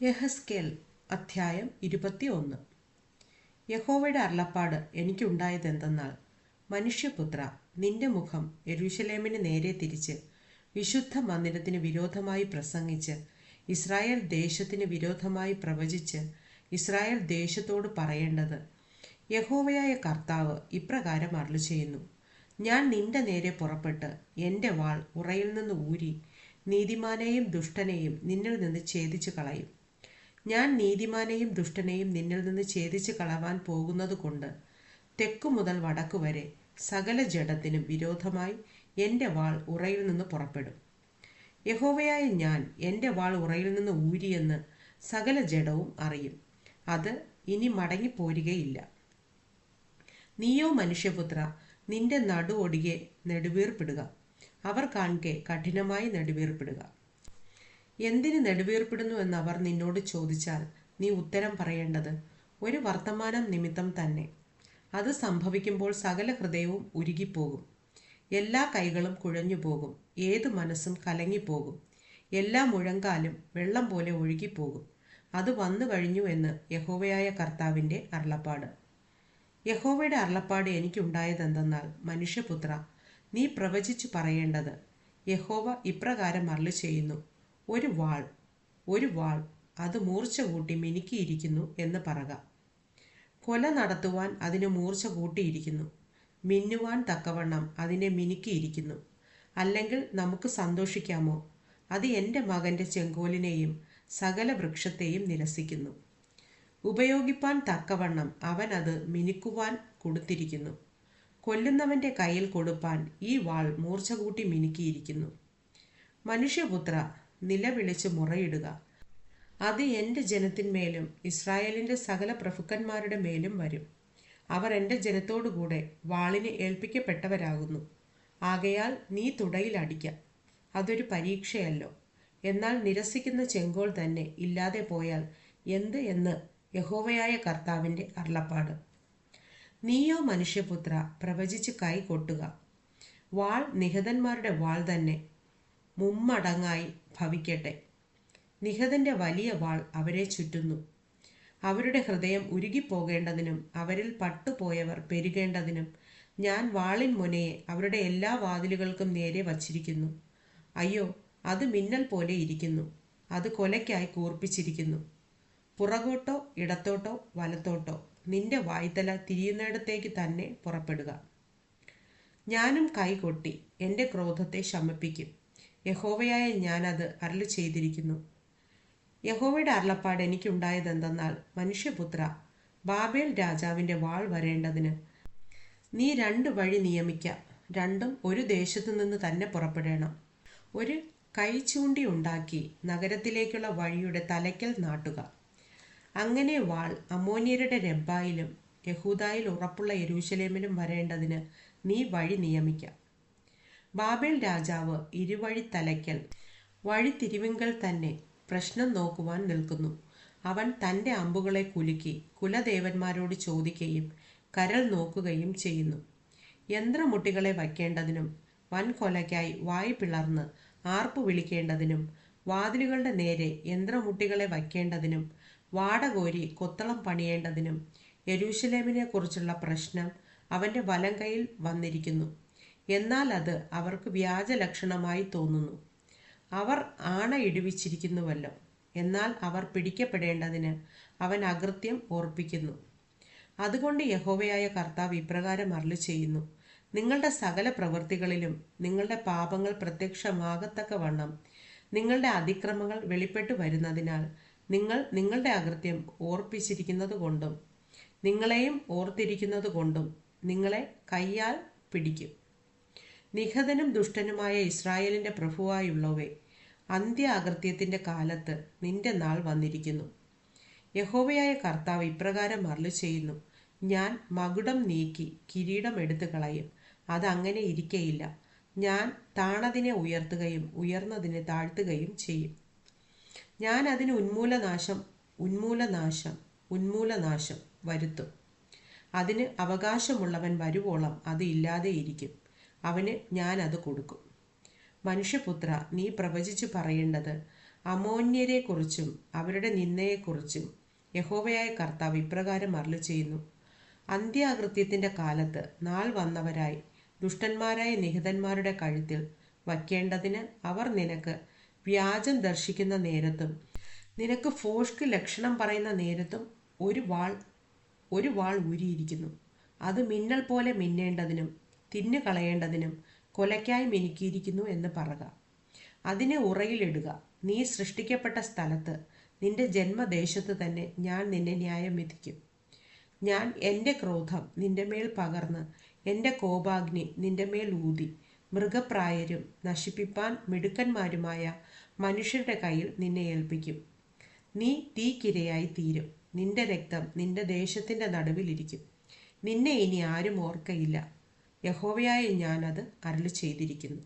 യഹസ്കേൽ അധ്യായം ഇരുപത്തി ഒന്ന് യഹോവയുടെ അരുളപ്പാട് എനിക്കുണ്ടായതെന്തെന്നാൽ മനുഷ്യപുത്ര നിന്റെ മുഖം യെരൂശലേമിന് നേരെ തിരിച്ച് വിശുദ്ധ മന്ദിരത്തിന് വിരോധമായി പ്രസംഗിച്ച് ഇസ്രായേൽ ദേശത്തിന് വിരോധമായി പ്രവചിച്ച് ഇസ്രായേൽ ദേശത്തോട് പറയേണ്ടത് യഹോവയായ കർത്താവ് ഇപ്രകാരം അരുളു ചെയ്യുന്നു ഞാൻ നിന്റെ നേരെ പുറപ്പെട്ട് എന്റെ വാൾ ഉറയിൽ നിന്ന് ഊരി നീതിമാനെയും ദുഷ്ടനെയും നിന്നിൽ നിന്ന് ഛേദിച്ചു കളയും ഞാൻ നീതിമാനെയും ദുഷ്ടനെയും നിന്നിൽ നിന്ന് ഛേദിച്ച് കളവാൻ പോകുന്നതുകൊണ്ട് തെക്കു മുതൽ വടക്കു വരെ സകല ജഡത്തിനും വിരോധമായി എന്റെ വാൾ ഉറയിൽ നിന്ന് പുറപ്പെടും. യഹോവയായ ഞാൻ എന്റെ വാൾ ഉറയിൽ നിന്ന് ഊരിയെന്ന് സകല ജഡവും അറിയും. അത് ഇനി മടങ്ങിപ്പോരുകയില്ല. നീയോ മനുഷ്യപുത്ര നിന്റെ നടു ഒടികെ നെടുവീർപ്പിടുക. അവർ കാൺകെ കഠിനമായി നെടുവീർപ്പിടുക. എന്തിന് നെടുവീർപ്പിടുന്നു എന്നവർ നിന്നോട് ചോദിച്ചാൽ നീ ഉത്തരം പറയേണ്ടത് ഒരു വർത്തമാനം നിമിത്തം തന്നെ. അത് സംഭവിക്കുമ്പോൾ സകല ഹൃദയവും ഉരുകിപ്പോകും. എല്ലാ കൈകളും കുഴഞ്ഞു പോകും. ഏത് മനസ്സും കലങ്ങിപ്പോകും. എല്ലാ മുഴങ്കാലും വെള്ളം പോലെ ഒഴുകിപ്പോകും. അത് വന്നു കഴിഞ്ഞു എന്ന് യഹോവയായ കർത്താവിന്റെ അരുളപ്പാട്. യഹോവയുടെ അരുളപ്പാട് എനിക്കുണ്ടായതെന്തെന്നാൽ മനുഷ്യപുത്ര നീ പ്രവചിച്ചു പറയേണ്ടത് യഹോവ ഇപ്രകാരം അരളി ചെയ്യുന്നു ഒരു വാൾ ഒരു വാൾ അത് മൂർച്ച കൂട്ടി മിനുക്കിയിരിക്കുന്നു എന്ന് പറക. കൊല നടത്തുവാൻ അതിന് മൂർച്ച കൂട്ടിയിരിക്കുന്നു. മിന്നുവാൻ തക്കവണ്ണം അതിനെ മിനുക്കിയിരിക്കുന്നു. അല്ലെങ്കിൽ നമുക്ക് സന്തോഷിക്കാമോ? അത് എന്റെ മകന്റെ ചെങ്കോലിനെയും സകല വൃക്ഷത്തെയും നിരസിക്കുന്നു. ഉപയോഗിപ്പാൻ തക്കവണ്ണം അവൻ അത് മിനുക്കുവാൻ കൊടുത്തിരിക്കുന്നു. കൊല്ലുന്നവന്റെ കയ്യിൽ കൊടുപ്പാൻ ഈ വാൾ മൂർച്ച കൂട്ടി മിനുക്കിയിരിക്കുന്നു. മനുഷ്യപുത്ര നിലവിളിച്ച് മുറയിടുക. അത് എന്റെ ജനത്തിന്മേലും ഇസ്രായേലിന്റെ സകല പ്രഭുക്കന്മാരുടെ മേലും വരും. അവർ എന്റെ ജനത്തോടുകൂടെ വാളിന് ഏൽപ്പിക്കപ്പെട്ടവരാകുന്നു. ആകയാൽ നീ തുടയിൽ അതൊരു പരീക്ഷയല്ലോ. എന്നാൽ നിരസിക്കുന്ന ചെങ്കോൾ തന്നെ ഇല്ലാതെ പോയാൽ എന്ത് എന്ന് യഹോവയായ കർത്താവിന്റെ അരുളപ്പാട്. നീയോ മനുഷ്യപുത്ര പ്രവചിച്ച് കൈ കൊട്ടുക. വാൾ നിഹതന്മാരുടെ വാൾ തന്നെ മുമ്മടങ്ങായി ഭവിക്കട്ടെ. നിഹതന്റെ വലിയ വാൾ അവരെ ചുറ്റുന്നു. അവരുടെ ഹൃദയം ഉരുകിപ്പോകേണ്ടതിനും അവരിൽ പട്ടുപോയവർ പെരുകേണ്ടതിനും ഞാൻ വാളിൻ മുനയെ അവരുടെ എല്ലാ വാതിലുകൾക്കും നേരെ വച്ചിരിക്കുന്നു. അയ്യോ അത് മിന്നൽ പോലെ ഇരിക്കുന്നു. അത് കൊലയ്ക്കായി കൂർപ്പിച്ചിരിക്കുന്നു. പുറകോട്ടോ ഇടത്തോട്ടോ വലത്തോട്ടോ നിന്റെ വായ്ത്തല തിരിയുന്നിടത്തേക്ക് തന്നെ പുറപ്പെടുക. ഞാനും കൈകൊട്ടി എന്റെ ക്രോധത്തെ ശമിപ്പിക്കും. യഹോവയായ ഞാനത് അരളി ചെയ്തിരിക്കുന്നു. യഹോവയുടെ അരുളപ്പാട് എനിക്കുണ്ടായതെന്തെന്നാൽ മനുഷ്യപുത്ര ബാബേൽ രാജാവിന്റെ വാൾ വരേണ്ടതിന് നീ രണ്ട് വഴി നിയമിക്ക. രണ്ടും ഒരു ദേശത്തു നിന്ന് തന്നെ പുറപ്പെടണം. ഒരു കൈ ചൂണ്ടി ഉണ്ടാക്കി നഗരത്തിലേക്കുള്ള വഴിയുടെ തലയ്ക്കൽ നാട്ടുക. അങ്ങനെ വാൾ അമോനിയരുടെ രബ്ബായിലും യഹൂദായിൽ ഉറപ്പുള്ള യരൂശലേമിലും വരേണ്ടതിന് നീ വഴി നിയമിക്കാം. ബാബേൽ രാജാവ് ഇരുവഴി തലയ്ക്കൽ വഴി തിരിവിങ്കൽ തന്നെ പ്രശ്നം നോക്കുവാൻ നിൽക്കുന്നു. അവൻ തന്റെ അമ്പുകളെ കുലുക്കി കുലദേവന്മാരോട് ചോദിക്കുകയും കരൾ നോക്കുകയും ചെയ്യുന്നു. യന്ത്രമുട്ടികളെ വയ്ക്കേണ്ടതിനും വൻകൊലയ്ക്കായി വായു പിളർന്ന് ആർപ്പ് വിളിക്കേണ്ടതിനും വാതിലുകളുടെ നേരെ യന്ത്രമുട്ടികളെ വയ്ക്കേണ്ടതിനും വാടകോരി കൊത്തളം പണിയേണ്ടതിനും യെരൂശലേമിനെ കുറിച്ചുള്ള പ്രശ്നം അവന്റെ വലം കയ്യിൽ വന്നിരിക്കുന്നു. എന്നാൽ അത് അവർക്ക് വ്യാജ ലക്ഷണമായി തോന്നുന്നു. അവർ ആണ ഇടിവിച്ചിരിക്കുന്നുവല്ലോ എന്നാൽ അവർ പിടിക്കപ്പെടേണ്ടതിന് അവൻ അകൃത്യം ഓർപ്പിക്കുന്നു. അതുകൊണ്ട് യഹോവയായ കർത്താവ് ഇപ്രകാരം അരളി ചെയ്യുന്നു നിങ്ങളുടെ സകല പ്രവൃത്തികളിലും നിങ്ങളുടെ പാപങ്ങൾ പ്രത്യക്ഷമാകത്തക്ക വണ്ണം നിങ്ങളുടെ അതിക്രമങ്ങൾ വെളിപ്പെട്ടു വരുന്നതിനാൽ നിങ്ങൾ നിങ്ങളുടെ അകൃത്യം ഓർപ്പിച്ചിരിക്കുന്നത് കൊണ്ടും നിങ്ങളെയും ഓർത്തിരിക്കുന്നത് കൊണ്ടും നിങ്ങളെ കയ്യാൽ പിടിക്കും. നിഹതനും ദുഷ്ടനുമായ ഇസ്രായേലിന്റെ പ്രഭുവായുള്ളവേ അന്ത്യ അകൃത്യത്തിന്റെ കാലത്ത് നിന്റെ നാൾ വന്നിരിക്കുന്നു. യഹോവയായ കർത്താവ് ഇപ്രകാരം അരുളി ചെയ്യുന്നു ഞാൻ മകുടം നീക്കി കിരീടം എടുത്തു കളയും അതങ്ങനെ ഇരിക്കയില്ല. ഞാൻ താണതിനെ ഉയർത്തുകയും ഉയർന്നതിനെ താഴ്ത്തുകയും ചെയ്യും. ഞാൻ അതിന് ഉന്മൂലനാശം ഉന്മൂലനാശം ഉന്മൂലനാശം വരുത്തും. അതിന് അവകാശമുള്ളവൻ വരുവോളം അത് ഇല്ലാതെ ഇരിക്കും അവന് ഞാൻ അത് കൊടുക്കും. മനുഷ്യപുത്ര നീ പ്രവചിച്ചു പറയേണ്ടത് അമോന്യരെക്കുറിച്ചും അവരുടെ നിന്ദയെക്കുറിച്ചും യഹോവയായ കർത്താവ് ഇപ്രകാരം അരുള ചെയ്യുന്നു അന്ത്യാകൃത്യത്തിന്റെ കാലത്ത് നാൾ വന്നവരായി ദുഷ്ടന്മാരായ നിഹിതന്മാരുടെ കഴുത്തിൽ വയ്ക്കേണ്ടതിന് അവർ നിനക്ക് വ്യാജം ദർശിക്കുന്ന നേരത്തും നിനക്ക് ഫോഷ്ക്ക് ലക്ഷണം പറയുന്ന നേരത്തും ഒരു വാൾ ഒരു വാൾ ഊരിയിരിക്കുന്നു. അത് മിന്നൽ പോലെ മിന്നേണ്ടതിനും തിന്നു കളയേണ്ടതിനും കൊലയ്ക്കായി മിനുക്കിയിരിക്കുന്നു എന്ന് പറക അതിനെ ഉറയിലിടുക. നീ സൃഷ്ടിക്കപ്പെട്ട സ്ഥലത്ത് നിന്റെ ജന്മദേശത്ത് തന്നെ ഞാൻ നിന്നെ ന്യായം വിധിക്കും. ഞാൻ എന്റെ ക്രോധം നിന്റെ മേൽ പകർന്ന് എന്റെ കോപാഗ്നി നിന്റെ മേൽ ഊതി മൃഗപ്രായരും നശിപ്പിപ്പാൻ മിടുക്കന്മാരുമായ മനുഷ്യരുടെ കയ്യിൽ നിന്നെ ഏൽപ്പിക്കും. നീ തീക്കിരയായി തീരും. നിന്റെ രക്തം നിന്റെ ദേശത്തിന്റെ നടുവിലിരിക്കും. നിന്നെ ഇനി ആരും ഓർക്കയില്ല. യഹോവയായ ഞാനത് അരളി ചെയ്തിരിക്കുന്നു